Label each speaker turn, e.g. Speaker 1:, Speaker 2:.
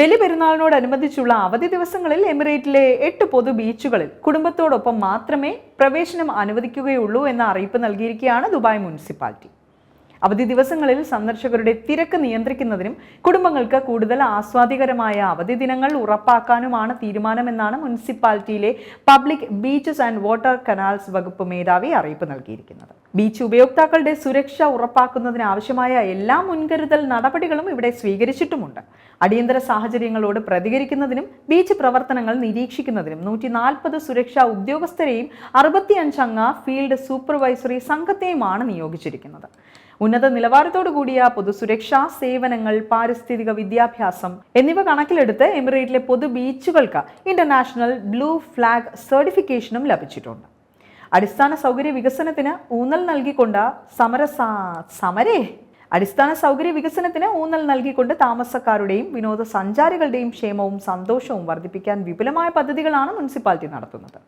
Speaker 1: ബലിപെരുന്നാളിനോടനുബന്ധിച്ചുള്ള അവധി ദിവസങ്ങളിൽ എമിറേറ്റിലെ എട്ട് പൊതു ബീച്ചുകളിൽ കുടുംബത്തോടൊപ്പം മാത്രമേ പ്രവേശനം അനുവദിക്കുകയുള്ളൂ എന്ന അറിയിപ്പ് നൽകിയിരിക്കുകയാണ് ദുബായ് മുനിസിപ്പാലിറ്റി. അവധി ദിവസങ്ങളിൽ സന്ദർശകരുടെ തിരക്ക് നിയന്ത്രിക്കുന്നതിനും കുടുംബങ്ങൾക്ക് കൂടുതൽ ആസ്വാദികരമായ അവധി ദിനങ്ങൾ ഉറപ്പാക്കാനുമാണ് തീരുമാനമെന്നാണ് മുനിസിപ്പാലിറ്റിയിലെ public beaches and water canals വകുപ്പ് മേധാവി അറിയിപ്പ് നൽകിയിരിക്കുന്നത്. ബീച്ച് ഉപയോക്താക്കളുടെ സുരക്ഷ ഉറപ്പാക്കുന്നതിന് ആവശ്യമായ എല്ലാ മുൻകരുതൽ നടപടികളും ഇവിടെ സ്വീകരിച്ചിട്ടുമുണ്ട്. അടിയന്തര സാഹചര്യങ്ങളോട് പ്രതികരിക്കുന്നതിനും ബീച്ച് പ്രവർത്തനങ്ങൾ നിരീക്ഷിക്കുന്നതിനും നൂറ്റി നാൽപ്പത് സുരക്ഷാ ഉദ്യോഗസ്ഥരെയും അറുപത്തിയഞ്ചംഗ ഫീൽഡ് സൂപ്പർവൈസറി സംഘത്തെയുമാണ് നിയോഗിച്ചിരിക്കുന്നത്. ഉന്നത നിലവാരത്തോടു കൂടിയ പൊതുസുരക്ഷാ സേവനങ്ങൾ പാരിസ്ഥിതിക വിദ്യാഭ്യാസം എന്നിവ കണക്കിലെടുത്ത് എമിറേറ്റിലെ പൊതു ബീച്ചുകൾക്ക് ഇന്റർനാഷണൽ ബ്ലൂ ഫ്ലാഗ് സർട്ടിഫിക്കേഷനും ലഭിച്ചിട്ടുണ്ട്. അടിസ്ഥാന സൗകര്യ വികസനത്തിന് ഊന്നൽ നൽകിക്കൊണ്ട് സമരസാ സമരേ? അടിസ്ഥാന സൗകര്യ വികസനത്തിന് ഊന്നൽ നൽകിക്കൊണ്ട് താമസക്കാരുടെയും വിനോദസഞ്ചാരികളുടെയും ക്ഷേമവും സന്തോഷവും വർദ്ധിപ്പിക്കാൻ വിപുലമായ പദ്ധതികളാണ് മുനിസിപ്പാലിറ്റി നടത്തുന്നത്.